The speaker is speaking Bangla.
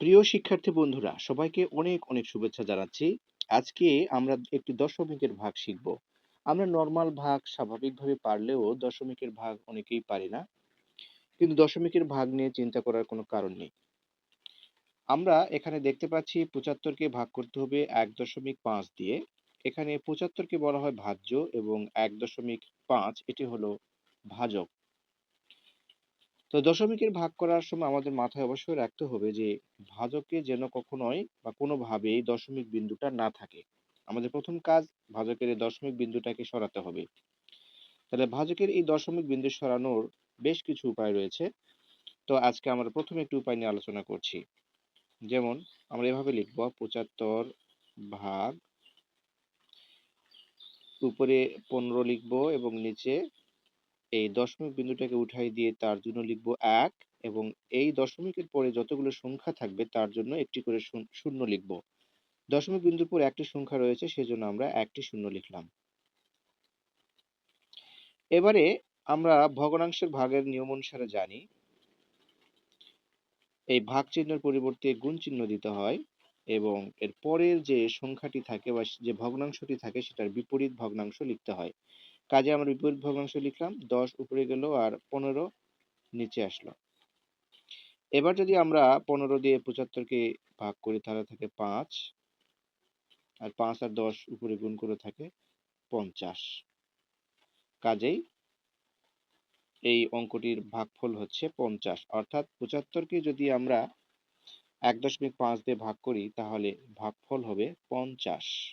প্রিয় শিক্ষার্থী বন্ধুরা, সবাইকে অনেক অনেক শুভেচ্ছা জানাচ্ছি। আজকে আমরা একটি দশমিকের ভাগ শিখব। আমরা নর্মাল ভাগ স্বাভাবিকভাবে পারলেও দশমিকের ভাগ অনেকেই পারি না। কিন্তু দশমিকের ভাগ নিয়ে চিন্তা করার কোনো কারণ নেই। আমরা এখানে দেখতে পাচ্ছি পঁচাত্তরকে ভাগ করতে হবে এক দশমিক পাঁচ দিয়ে। এখানে পঁচাত্তরকে বলা হয় ভাজ্য এবং এক দশমিক পাঁচ, এটি হলো ভাজক। তো দশমিকের ভাগ করার সময় আমাদের মাথায় অবশ্যই রাখতে হবে যে, ভাজকে যেন কখনোই বা কোনোভাবেই দশমিক বিন্দুটা না থাকে। আমাদের প্রথম কাজ, ভাজকের এই দশমিক বিন্দুটাকে সরাতে হবে। তাহলে ভাজকের এই দশমিক বিন্দু সরানোর বেশ কিছু উপায় রয়েছে। তো আজকে আমরা প্রথমে একটি উপায় নিয়ে আলোচনা করছি। যেমন, আমরা এভাবে লিখব, পঁচাত্তর ভাগ, উপরে পনেরো লিখব এবং নিচে এই দশমিক বিন্দুটাকে উঠাই দিয়ে তার জন্য লিখব এক এবং এই দশমিকের পরে যতগুলো সংখ্যা থাকবে তার জন্য একটি করে শূন্য লিখব। দশমিক বিন্দুর পর একটি সংখ্যা রয়েছে সেজন্য আমরা একটি শূন্য লিখলাম। এবারে আমরা ভগ্নাংশের ভাগের নিয়ম অনুসারে জানি। এই ভাগ চিহ্নের পরিবর্তে গুণ চিহ্ন দিতে হয় এবং এর পরের যে সংখ্যাটি থাকে বা যে ভগ্নাংশটি থাকে সেটার বিপরীত ভগ্নাংশ লিখতে হয়। কাজে আমরা বিপরীত ভগ্নাংশ লিখলাম, দশ উপরে গেল আর পনেরো নিচে আসলো। এবার যদি আমরা পনেরো দিয়ে পঁচাত্তরকে ভাগ করি, তাহলে থাকে পাঁচ। আর পাঁচ আর দশ উপরে গুণ করে থাকে পঞ্চাশ। কাজেই এই অঙ্কটির ভাগফল হচ্ছে পঞ্চাশ। অর্থাৎ পঁচাত্তরকে যদি আমরা এক দশমিক পাঁচ দিয়ে ভাগ করি, তাহলে ভাগফল হবে পঞ্চাশ।